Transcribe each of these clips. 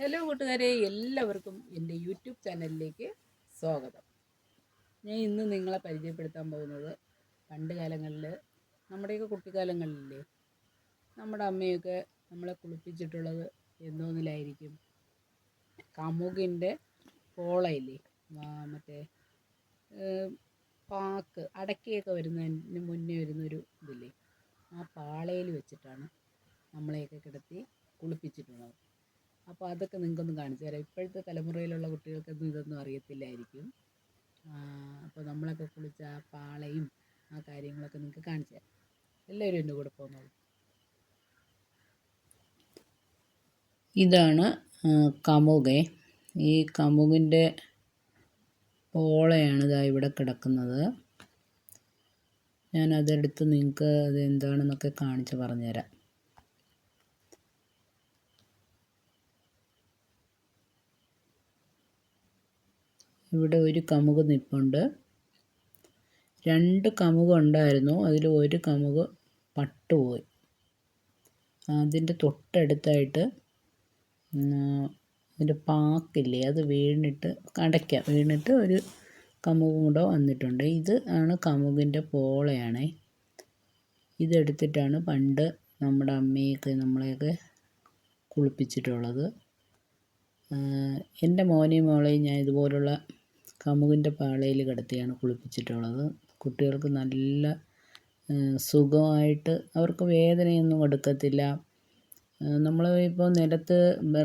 Hello കൂട്ടുകാരെ എല്ലാവർക്കും എന്റെ യൂട്യൂബ് ചാനലിലേക്ക് സ്വാഗതം. ഞാൻ ഇന്ന് നിങ്ങളെ പരിചയപ്പെടുത്താൻ പോകുന്നത് പണ്ട് കാലങ്ങളിൽ നമ്മുടെയൊക്കെ കുട്ടിക്കാലങ്ങളില്ലേ നമ്മുടെ അമ്മയൊക്കെ നമ്മളെ കുളിപ്പിച്ചിട്ടുള്ളത് എന്തോന്നിലായിരിക്കും കമുകിന്റെ പോളയില്ലേ മറ്റേ പാക്ക് അടക്കയൊക്കെ വരുന്നതിന് മുന്നേ വരുന്നൊരു ഇതില്ലേ ആ പാളയിൽ വെച്ചിട്ടാണ് നമ്മളെയൊക്കെ കിടത്തി കുളിപ്പിച്ചിട്ടുള്ളത്. അപ്പോൾ അതൊക്കെ നിങ്ങൾക്കൊന്ന് കാണിച്ചു തരാം. ഇപ്പോഴത്തെ തലമുറയിലുള്ള കുട്ടികൾക്കൊന്നും ഇതൊന്നും അറിയത്തില്ലായിരിക്കും. അപ്പോൾ നമ്മളൊക്കെ കുളിച്ച ആ പാളയും ആ കാര്യങ്ങളൊക്കെ നിങ്ങൾക്ക് കാണിച്ചു തരാം. എല്ലാവരും എന്റെ കൂടെ പോകുന്നുള്ളൂ ഇതാണ് കമുകെ. ഈ കമുകിന്റെ പോളയാണ് ഇതാ ഇവിടെ കിടക്കുന്നത്. ഞാൻ അതെടുത്ത് നിങ്ങൾക്ക് അത് എന്താണെന്നൊക്കെ കാണിച്ച് പറഞ്ഞുതരാം. ഇവിടെ ഒരു കമുക് നിൽപ്പുണ്ട് രണ്ട് കമുക് ഉണ്ടായിരുന്നു. അതിൽ ഒരു കമുക് പട്ടുപോയി. അതിന്റെ തൊട്ടടുത്തായിട്ട് അതിന്റെ പാക്കില്ലേ അത് വീണിട്ട് കടയ്ക്ക. വീണിട്ട് ഒരു കമുകും കൂടെ വന്നിട്ടുണ്ട്. ഇത് ആണ് കമുകിന്റെ പോളയാണേ. ഇതെടുത്തിട്ടാണ് പണ്ട് നമ്മുടെ അമ്മയൊക്കെ നമ്മളെയൊക്കെ കുളിപ്പിച്ചിട്ടുള്ളത്. എന്റെ മോനെയും മോളെയും ഞാൻ ഇതുപോലുള്ള കമുകിന്റെ പാളയിൽ കിടത്തിയാണ് കുളിപ്പിച്ചിട്ടുള്ളത്. കുട്ടികൾക്ക് നല്ല സുഖമായിട്ട് അവർക്ക് വേദനയൊന്നും എടുക്കത്തില്ല. നമ്മൾ ഇപ്പോൾ നിലത്ത്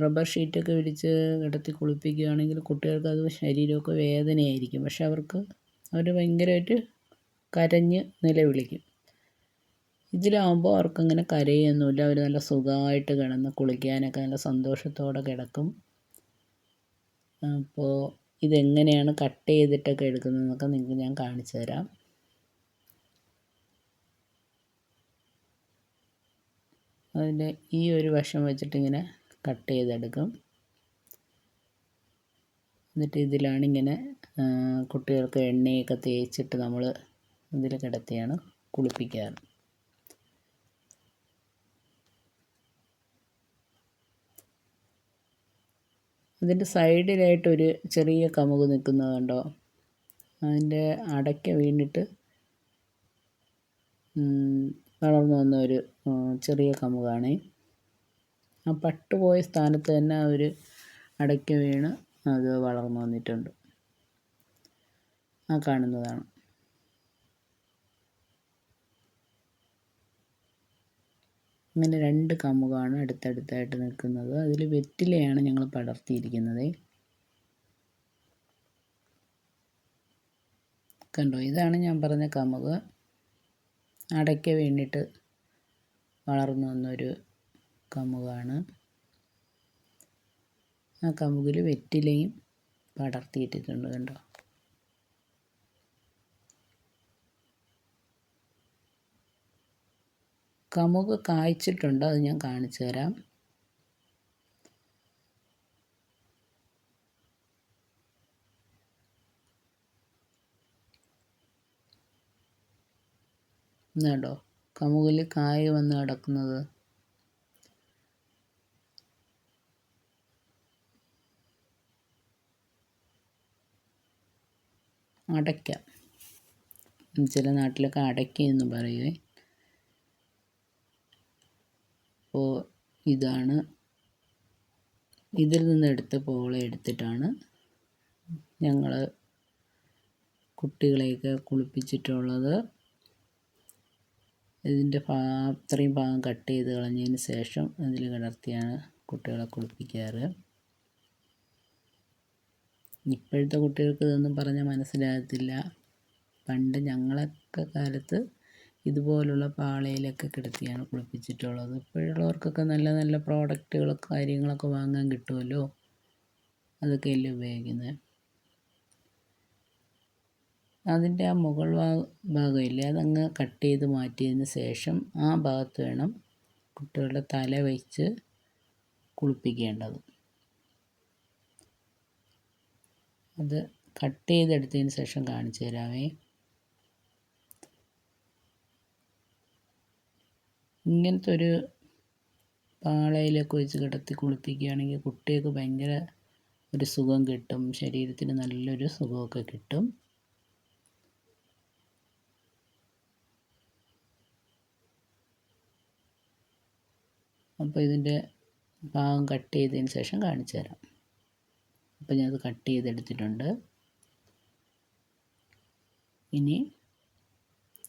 റബ്ബർ ഷീറ്റൊക്കെ വിരിച്ച് കിടത്തി കുളിപ്പിക്കുകയാണെങ്കിൽ കുട്ടികൾക്ക് അത് ശരീരമൊക്കെ വേദനയായിരിക്കും. പക്ഷെ അവർക്ക് അവർ ഭയങ്കരമായിട്ട് കരഞ്ഞ് നിലവിളിക്കും. ഇതിലാവുമ്പോൾ അവർക്കങ്ങനെ കരയൊന്നുമില്ല. അവർ നല്ല സുഖമായിട്ട് കിടന്ന് കുളിക്കാനൊക്കെ നല്ല സന്തോഷത്തോടെ കിടക്കും. അപ്പോൾ ഇതെങ്ങനെയാണ് കട്ട് ചെയ്തിട്ടൊക്കെ എടുക്കുന്നതെന്നൊക്കെ നിങ്ങൾക്ക് ഞാൻ കാണിച്ചു തരാം. അതിന്റെ ഈ ഒരു വശം വെച്ചിട്ട് ഇങ്ങനെ കട്ട് ചെയ്തെടുക്കും. എന്നിട്ട് ഇതിലാണ് ഇങ്ങനെ കുട്ടികൾക്ക് എണ്ണയൊക്കെ തേച്ചിട്ട് നമ്മൾ ഇതിൽ കിടത്തിയാണ് കുളിപ്പിക്കാറ്. അതിന്റെ സൈഡിലായിട്ടൊരു ചെറിയ കമുക് നിൽക്കുന്നത് കണ്ടോ അതിന്റെ അടയ്ക്ക വീണിട്ട് വളർന്നു വന്ന ഒരു ചെറിയ കമുകാണ്. ആ പട്ടുപോയ സ്ഥാനത്ത് തന്നെ ഒരു അടയ്ക്ക വീണ് അത് വളർന്നു വന്നിട്ടുണ്ട്. ആ കാണുന്നതാണ്. അങ്ങനെ രണ്ട് കമുകാണ് അടുത്തടുത്തായിട്ട് നിൽക്കുന്നത്. അതിൽ വെറ്റിലയാണ് ഞങ്ങൾ പടർത്തിയിരിക്കുന്നത്. കണ്ടോ ഇതാണ് ഞാൻ പറഞ്ഞ കമുക്. അടയ്ക്ക വേണ്ടിയിട്ട് വളർന്നു വന്നൊരു കമുകാണ്. ആ കമുകിൽ വെറ്റിലയും പടർത്തിയിട്ടിട്ടുണ്ട് കണ്ടോ. കമുക് കായ്ച്ചിട്ടുണ്ട് അത് ഞാൻ കാണിച്ചു തരാം. എന്നാടോ കമുകിൽ കായ വന്ന് കിടക്കുന്നത്. അടയ്ക്ക. ചില നാട്ടിലൊക്കെ അടയ്ക്ക എന്ന് പറയുവേ. അപ്പോൾ ഇതാണ്. ഇതിൽ നിന്ന് എടുത്ത പോള എടുത്തിട്ടാണ് ഞങ്ങൾ കുട്ടികളെയൊക്കെ കുളിപ്പിച്ചിട്ടുള്ളത്. ഇതിന്റെ ഭാ അത്രയും ഭാഗം കട്ട് ചെയ്ത് കളഞ്ഞതിന് ശേഷം അതിൽ കിടത്തിയാണ് കുട്ടികളെ കുളിപ്പിക്കാറ്. ഇപ്പോഴത്തെ കുട്ടികൾക്ക് ഇതൊന്നും പറഞ്ഞാൽ മനസ്സിലാകത്തില്ല. പണ്ട് ഞങ്ങളൊക്കെ കാലത്ത് ഇതുപോലുള്ള പാളയിലൊക്കെ കിടത്തിയാണ് കുളിപ്പിച്ചിട്ടുള്ളത്. ഇപ്പോഴുള്ളവർക്കൊക്കെ നല്ല നല്ല പ്രോഡക്റ്റുകളൊക്കെ കാര്യങ്ങളൊക്കെ വാങ്ങാൻ കിട്ടുമല്ലോ? അതൊക്കെയല്ലേ ഉപയോഗിക്കുന്നത് അതിന്റെ ആ മുകൾ ഭാഗ- ഭാഗമില്ലേ? അതങ്ങ് കട്ട് ചെയ്ത് മാറ്റിയതിന് ശേഷം ആ ഭാഗത്ത് വേണം കുട്ടികളുടെ തല വെച്ച് കുളിപ്പിക്കേണ്ടത്. അത് കട്ട് ചെയ്തെടുത്തതിന് ശേഷം കാണിച്ചു തരാമേ ഇങ്ങനത്തെ ഒരു പാളയിലൊക്കെ വെച്ച് കിടത്തി കുളിപ്പിക്കുകയാണെങ്കിൽ കുട്ടികൾക്ക് ഭയങ്കര ഒരു സുഖം കിട്ടും. ശരീരത്തിന് നല്ലൊരു സുഖമൊക്കെ കിട്ടും. അപ്പോൾ ഇതിന്റെ ഭാഗം കട്ട് ചെയ്തതിന് ശേഷം കാണിച്ചു തരാം. അപ്പോൾ ഞാനത് കട്ട് ചെയ്തെടുത്തിട്ടുണ്ട്. ഇനി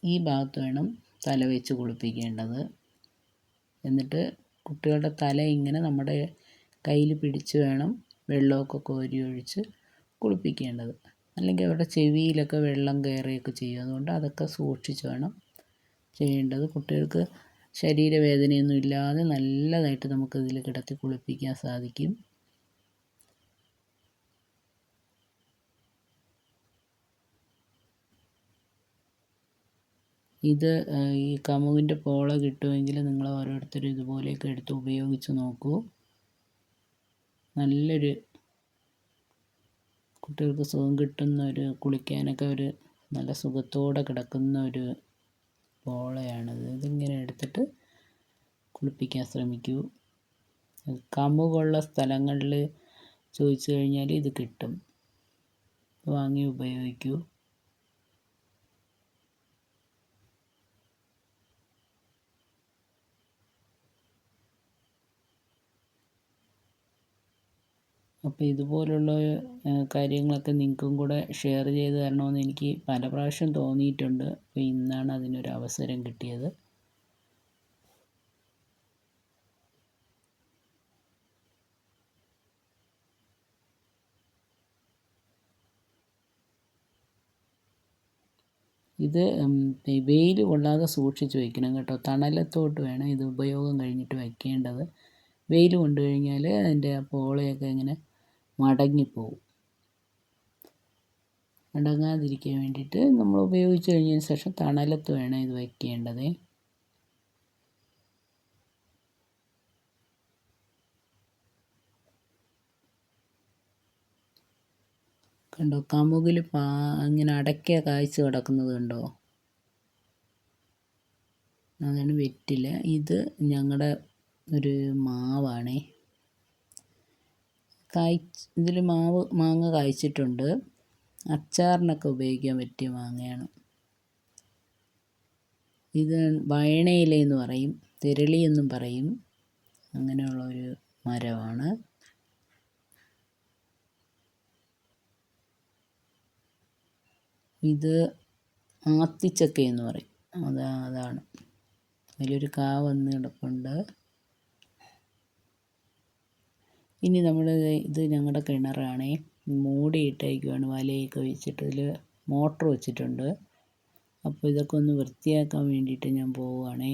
ഈ ഭാഗത്ത് വേണം തല വെച്ച് കുളിപ്പിക്കേണ്ടത്. എന്നിട്ട് കുട്ടികളുടെ തല ഇങ്ങനെ നമ്മുടെ കയ്യിൽ പിടിച്ച് വേണം വെള്ളമൊക്കെ കോരി ഒഴിച്ച് കുളിപ്പിക്കേണ്ടത്. അല്ലെങ്കിൽ അവരുടെ ചെവിയിലൊക്കെ വെള്ളം കയറുകയൊക്കെ ചെയ്യും. അതുകൊണ്ട് അതൊക്കെ സൂക്ഷിച്ച് വേണം ചെയ്യേണ്ടത്. കുട്ടികൾക്ക് ശരീരവേദനയൊന്നും ഇല്ലാതെ നല്ലതായിട്ട് നമുക്കിതിൽ കിടത്തി കുളിപ്പിക്കാൻ സാധിക്കും. ഇത് ഈ കമുകിന്റെ പോള കിട്ടുമെങ്കിൽ നിങ്ങൾ ഓരോരുത്തരും ഇതുപോലെയൊക്കെ എടുത്ത് ഉപയോഗിച്ച് നോക്കൂ. നല്ലൊരു കുട്ടികൾക്ക് സുഖം കിട്ടുന്ന ഒരു കുളിക്കാനൊക്കെ ഒരു നല്ല സുഖത്തോടെ കിടക്കുന്ന ഒരു പോളയാണിത്. ഇതിങ്ങനെ എടുത്തിട്ട് കുളിപ്പിക്കാൻ ശ്രമിക്കൂ. കമുകുള്ള സ്ഥലങ്ങളിൽ ചോദിച്ചു കഴിഞ്ഞാൽ ഇത് കിട്ടും. വാങ്ങി ഉപയോഗിക്കൂ. അപ്പോൾ ഇതുപോലുള്ള കാര്യങ്ങളൊക്കെ നിങ്ങൾക്കും കൂടെ ഷെയർ ചെയ്ത് തരണമെന്ന് എനിക്ക് പല പ്രാവശ്യം തോന്നിയിട്ടുണ്ട്. അപ്പോൾ ഇന്നാണ് അതിനൊരു അവസരം കിട്ടിയത്. ഇത് വെയിൽ കൊള്ളാതെ സൂക്ഷിച്ച് വയ്ക്കണം കേട്ടോ. തണലത്തോട്ട് വേണം ഇത് ഉപയോഗം കഴിഞ്ഞിട്ട് വയ്ക്കേണ്ടത് വെയിൽ കൊണ്ടു കഴിഞ്ഞാൽ അതിന്റെ പോളയൊക്കെ ഇങ്ങനെ മടങ്ങിപ്പോവും. മടങ്ങാതിരിക്കാൻ വേണ്ടിയിട്ട് നമ്മൾ ഉപയോഗിച്ച് കഴിഞ്ഞതിന് ശേഷം തണലത്ത് വേണം ഇത് വയ്ക്കേണ്ടത്. കണ്ടോ കമുകിൽ പാ ഇങ്ങനെ അടയ്ക്ക കായ്ച്ച് കിടക്കുന്നത് കണ്ടോ? അതാണ് വെറ്റില. ഇത് ഞങ്ങളുടെ ഒരു മാവാണേ. കായ് ഇതിൽ മാവ് മാങ്ങ കായ്ച്ചിട്ടുണ്ട്. അച്ചാറിനൊക്കെ ഉപയോഗിക്കാൻ പറ്റിയ മാങ്ങയാണ്. ഇത് വയണയില എന്ന് പറയും തിരളി എന്നും പറയും. അങ്ങനെയുള്ള ഒരു മരമാണ്. ഇത് ആത്തിച്ചക്ക എന്ന് പറയും. അതാ അതാണ്. അതിലൊരു കാ വന്ന് കിടപ്പുണ്ട്. ഇനി നമ്മൾ ഇത് ഞങ്ങളുടെ കിണറാണേ മൂടിയിട്ടേക്കുവാണ്. വലയൊക്കെ വെച്ചിട്ട് ഇതിൽ മോട്ടർ വെച്ചിട്ടുണ്ട്. അപ്പോൾ ഇതൊക്കെ ഒന്ന് വൃത്തിയാക്കാൻ വേണ്ടിയിട്ട് ഞാൻ പോവുകയാണേ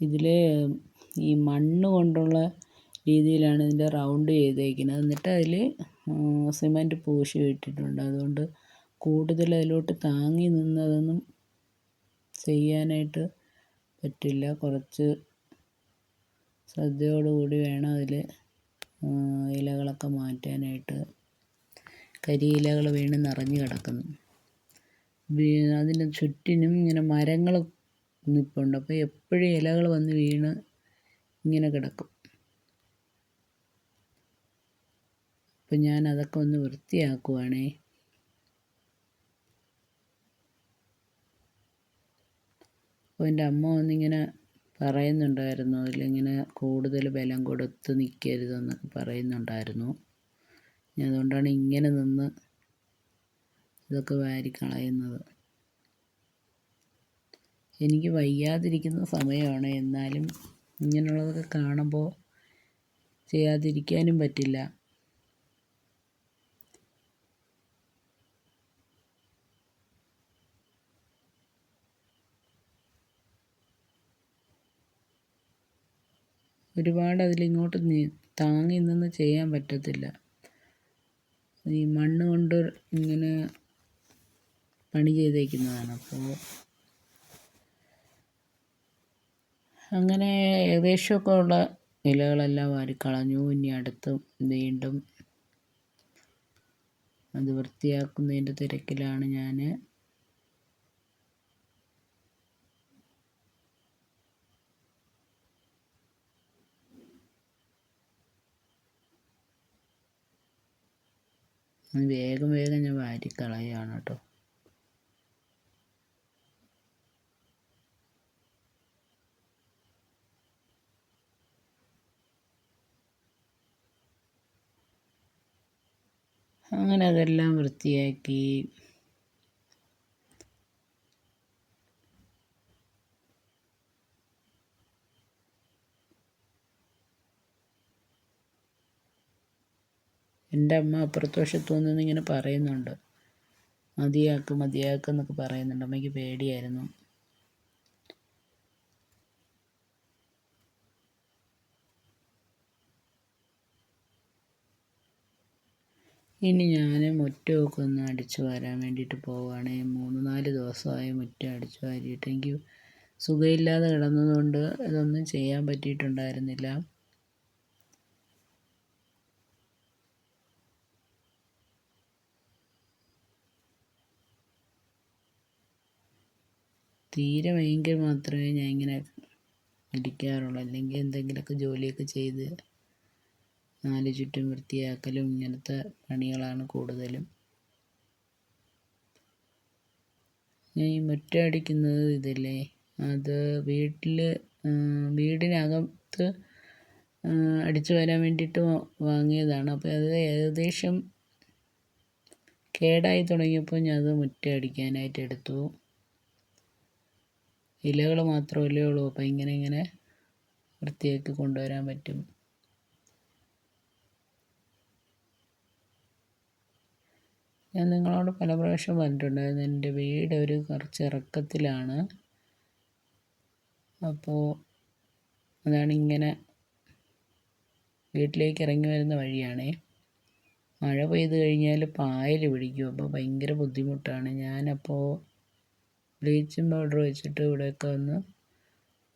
ഇതിൽ ഈ മണ്ണ് കൊണ്ടുള്ള രീതിയിലാണ് ഇതിന്റെ റൗണ്ട് ചെയ്തേക്കുന്നത്. എന്നിട്ട് അതിൽ സിമന്റ് പൂശി ഇട്ടിട്ടുണ്ട് അതുകൊണ്ട് കൂടുതൽ അതിലോട്ട് താങ്ങി നിന്നതൊന്നും ചെയ്യാനായിട്ട് പറ്റില്ല. കുറച്ച് ശ്രദ്ധയോടുകൂടി വേണം അതിൽ ഇലകളൊക്കെ മാറ്റാനായിട്ട്. കരിയിലകൾ വീണ് നിറഞ്ഞു കിടക്കുന്നു. അതിന് ചുറ്റിനും ഇങ്ങനെ മരങ്ങൾ നിൽപ്പുണ്ട് അപ്പോൾ എപ്പോഴും ഇലകൾ വന്ന് വീണ് ഇങ്ങനെ കിടക്കും. അപ്പം ഞാൻ അതൊക്കെ ഒന്ന് വൃത്തിയാക്കുവാണേ. അപ്പോൾ എന്റെ അമ്മ വന്നിങ്ങനെ പറയുന്നുണ്ടായിരുന്നു. അതിലിങ്ങനെ കൂടുതൽ ബലം കൊടുത്ത് നിൽക്കരുതെന്നൊക്കെ പറയുന്നുണ്ടായിരുന്നു. ഞാൻ അതുകൊണ്ടാണ് ഇങ്ങനെ നിന്ന് ഇതൊക്കെ വാരിക്കളയുന്നത് എനിക്ക് വയ്യാതിരിക്കുന്ന സമയമാണ്. എന്നാലും ഇങ്ങനെയുള്ളതൊക്കെ കാണുമ്പോൾ ചെയ്യാതിരിക്കാനും പറ്റില്ല. ഒരുപാട് അതിലിങ്ങോട്ട് താങ്ങി നിന്ന് ചെയ്യാൻ പറ്റത്തില്ല. ഈ മണ്ണ് കൊണ്ട് ഇങ്ങനെ പണി ചെയ്തേക്കുന്നതാണ്. അപ്പോൾ അങ്ങനെ ഏകദേശമൊക്കെ ഉള്ള ഇലകളെല്ലാം വാരിക്കളഞ്ഞു ഇനി അടുത്ത് വീണ്ടും അത് വൃത്തിയാക്കുന്നതിന്റെ തിരക്കിലാണ് ഞാൻ വേഗം വേഗം ഞാൻ വാരി വാരിക്കളയാണ് കേട്ടോ. അങ്ങനെ അതെല്ലാം വൃത്തിയാക്കി എന്റെ അമ്മ അപ്പുറത്ത് നിന്ന് ഇങ്ങനെ പറയുന്നുണ്ട്. മതിയാക്ക് മതിയാക്ക് എന്നൊക്കെ പറയുന്നുണ്ട്. അമ്മയ്ക്ക് പേടിയായിരുന്നു. ഇനി ഞാൻ മുറ്റമൊക്കെ ഒന്ന് അടിച്ചു വരാൻ വേണ്ടിയിട്ട് പോവുകയാണ്. മൂന്ന് നാല് ദിവസമായി മുറ്റം അടിച്ചു വാരിയിട്ട്. എനിക്ക് സുഖമില്ലാതെ കിടന്നതുകൊണ്ട് ഇതൊന്നും ചെയ്യാൻ പറ്റിയിട്ടുണ്ടായിരുന്നില്ല. തീരെ ഭയങ്കര മാത്രമേ ഞാൻ ഇങ്ങനെ ഇരിക്കാറുള്ളൂ. അല്ലെങ്കിൽ എന്തെങ്കിലുമൊക്കെ ജോലിയൊക്കെ ചെയ്ത് നാല് ചുറ്റും വൃത്തിയാക്കലും ഇങ്ങനത്തെ പണികളാണ് കൂടുതലും. ഞാൻ ഈ മുറ്റ അടിക്കുന്നത് ഇതല്ലേ? അത് വീട്ടിൽ വീടിനകത്ത് അടിച്ചു വരാൻ വേണ്ടിയിട്ട് വാങ്ങിയതാണ്. അപ്പോൾ അത് ഏകദേശം കേടായി തുടങ്ങിയപ്പോൾ ഞാൻ അത് മുറ്റം അടിക്കാനായിട്ട് എടുത്തു. ഇലകൾ മാത്രമല്ലേ ഉള്ളൂ. അപ്പോൾ ഇങ്ങനെ ഇങ്ങനെ വൃത്തിയാക്കി കൊണ്ടുവരാൻ പറ്റും. ഞാൻ നിങ്ങളോട് പല പ്രാവശ്യം പറഞ്ഞിട്ടുണ്ടായിരുന്നു. എന്റെ വീട് ഒരു കുറച്ച് ഇറക്കത്തിലാണ് അപ്പോൾ അതാണ് ഇങ്ങനെ വീട്ടിലേക്ക് ഇറങ്ങി വരുന്ന വഴിയാണേ. മഴ പെയ്ത് കഴിഞ്ഞാൽ പായൽ പിടിക്കും. അപ്പോൾ ഭയങ്കര ബുദ്ധിമുട്ടാണ്. ഞാനപ്പോൾ ബ്ലീച്ചിങ് പൗഡർ വെച്ചിട്ട് ഇവിടെയൊക്കെ ഒന്ന്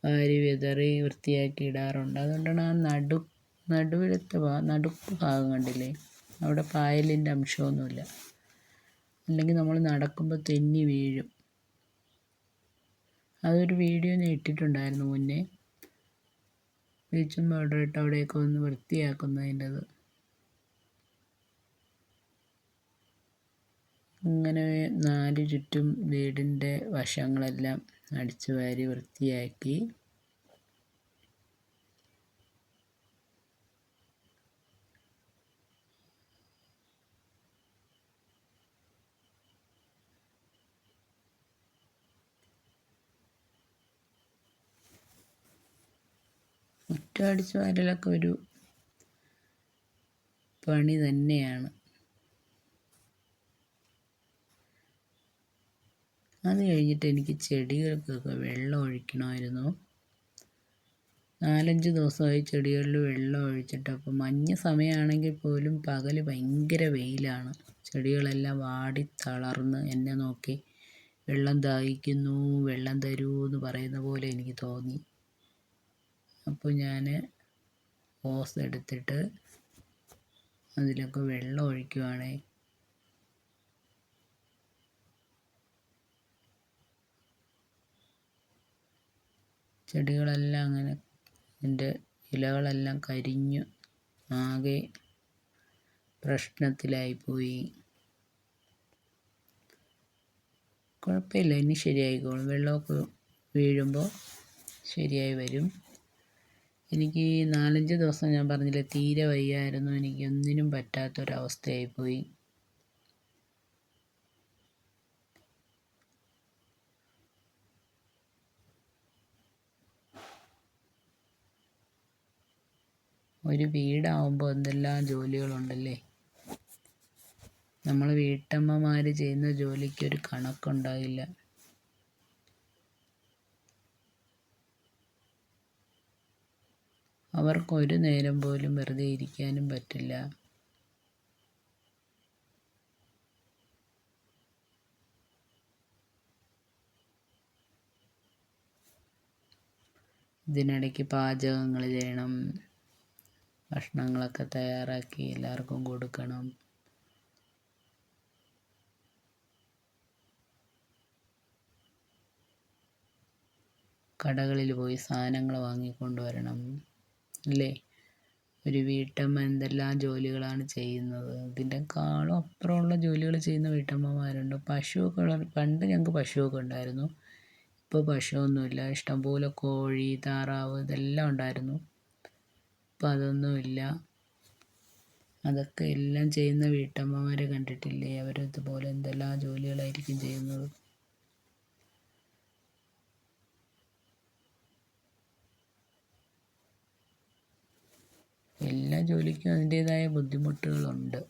വാരി വിതറി വൃത്തിയാക്കി ഇടാറുണ്ട്. അതുകൊണ്ടാണ് ആ നടു നടുവിലത്തെ നടുക്ക് ഭാഗം കണ്ടില്ലേ? അവിടെ പായലിന്റെ അംശമൊന്നുമില്ല. അല്ലെങ്കിൽ നമ്മൾ നടക്കുമ്പോൾ തെന്നി വീഴും. അതൊരു വീഡിയോ ഞാൻ ഇട്ടിട്ടുണ്ടായിരുന്നു മുന്നേ. ബ്ലീച്ചിങ് പൗഡർ ഇട്ട് അവിടെയൊക്കെ ഒന്ന് വൃത്തിയാക്കുന്നതിന്റെത്. അങ്ങനെ നാല് ചുറ്റും വീടിന്റെ വശങ്ങളെല്ലാം അടിച്ചു വാരി വൃത്തിയാക്കി. മുറ്റം അടിച്ചു വാരലൊക്കെ ഒരു പണി തന്നെയാണ്. അത് കഴിഞ്ഞിട്ട് എനിക്ക് ചെടികൾക്കൊക്കെ വെള്ളം ഒഴിക്കണമായിരുന്നു. നാലഞ്ച് ദിവസമായി ചെടികളിൽ വെള്ളം ഒഴിച്ചിട്ട് അപ്പോൾ മഞ്ഞ സമയമാണെങ്കിൽ പോലും പകൽ ഭയങ്കര വെയിലാണ്. ചെടികളെല്ലാം വാടി തളർന്ന് എന്നെ നോക്കി വെള്ളം ദാഹിക്കുന്നു വെള്ളം തരൂ എന്ന് പറയുന്ന പോലെ എനിക്ക് തോന്നി. അപ്പോൾ ഞാൻ ഓസ് എടുത്തിട്ട് അതിലൊക്കെ വെള്ളം ഒഴിക്കുവാണ്. ചെടികളെല്ലാം അങ്ങനെ അതിന്റെ ഇലകളെല്ലാം കരിഞ്ഞു ആകെ പ്രശ്നത്തിലായിപ്പോയി കുഴപ്പമില്ല ഇനി ശരിയായിക്കോളും. വെള്ളമൊക്കെ വീഴുമ്പോൾ ശരിയായി വരും. എനിക്ക് നാലഞ്ച് ദിവസം ഞാൻ പറഞ്ഞില്ലേ തീരെ വയ്യായിരുന്നു. എനിക്ക് ഒന്നിനും പറ്റാത്തൊരവസ്ഥയായിപ്പോയി ഒരു വീടാവുമ്പോൾ എന്തെല്ലാം ജോലികളുണ്ടല്ലേ? നമ്മൾ വീട്ടമ്മമാർ ചെയ്യുന്ന ജോലിക്ക് ഒരു കണക്കുണ്ടാകില്ല അവർക്കൊരു നേരം പോലും വെറുതെ ഇരിക്കാനും പറ്റില്ല. ഇതിനിടയ്ക്ക് പാചകങ്ങൾ ചെയ്യണം. ഭക്ഷണങ്ങളൊക്കെ തയ്യാറാക്കി എല്ലാവർക്കും കൊടുക്കണം. കടകളിൽ പോയി സാധനങ്ങൾ വാങ്ങിക്കൊണ്ടുവരണം അല്ലേ? ഒരു വീട്ടമ്മ എന്തെല്ലാം ജോലികളാണ് ചെയ്യുന്നത്? ഇതിന്റെ കാളും അപ്പുറമുള്ള ജോലികൾ ചെയ്യുന്ന വീട്ടമ്മമാരുണ്ട്. പശുവൊക്കെ വളർ പണ്ട് ഞങ്ങൾക്ക് പശുവൊക്കെ ഉണ്ടായിരുന്നു. ഇപ്പോൾ പശുവൊന്നുമില്ല. ഇഷ്ടംപോലെ കോഴി താറാവ് ഇതെല്ലാം ഉണ്ടായിരുന്നു. ഇപ്പം അതൊന്നുമില്ല. അതൊക്കെ എല്ലാം ചെയ്യുന്ന വീട്ടമ്മമാരെ കണ്ടിട്ടില്ലേ? അവരിതുപോലെ എന്തെല്ലാം ജോലികളായിരിക്കും ചെയ്യുന്നത്. എല്ലാ ജോലിക്കും അതിന്റേതായ ബുദ്ധിമുട്ടുകളുണ്ട്.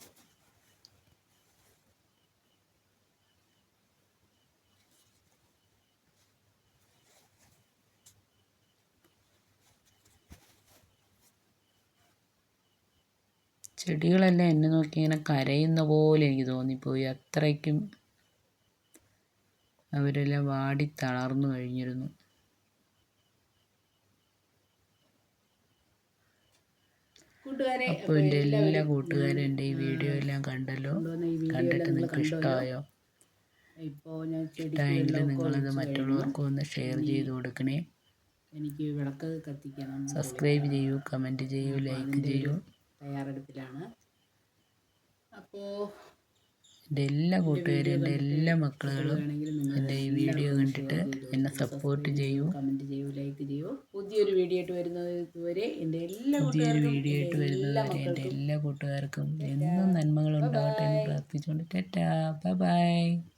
ചെടികളെല്ലാം എന്നെ നോക്കി ഇങ്ങനെ കരയുന്ന പോലെ എനിക്ക് തോന്നിപ്പോയി. അത്രയ്ക്കും അവരെല്ലാം വാടി തളർന്നു കഴിഞ്ഞിരുന്നു. അപ്പോൾ എന്റെ എല്ലാ കൂട്ടുകാരും എന്റെ ഈ വീഡിയോ എല്ലാം കണ്ടല്ലോ. കണ്ടിട്ട് നിങ്ങൾക്ക് ഇഷ്ടമായോ ഇഷ്ടമായെങ്കിൽ നിങ്ങളത് മറ്റുള്ളവർക്കും ഒന്ന് ഷെയർ ചെയ്ത് കൊടുക്കണേ. എനിക്ക് വിളക്ക് കത്തിക്കണം സബ്സ്ക്രൈബ് ചെയ്യൂ കമന്റ് ചെയ്യൂ ലൈക്ക് ചെയ്യൂ. തയ്യാറെടുപ്പിലാണ്. അപ്പോൾ എന്റെ എല്ലാ കൂട്ടുകാരും എന്റെ എല്ലാ മക്കളുകളും എന്റെ ഈ വീഡിയോ കണ്ടിട്ട് എന്നെ സപ്പോർട്ട് ചെയ്യൂ കമന്റ് ചെയ്യൂ ലൈക്ക് ചെയ്യൂ. പുതിയൊരു വീഡിയോ ആയിട്ട് വരുന്നത് എന്റെ എല്ലാ പുതിയൊരു വീഡിയോ ആയിട്ട് വരുന്നതുവരെ എന്റെ എല്ലാ കൂട്ടുകാർക്കും എന്നും നന്മകൾ ഉണ്ടാവട്ടെ എന്ന് പ്രാർത്ഥിച്ചുകൊണ്ട്. ടാറ്റാ. Bye bye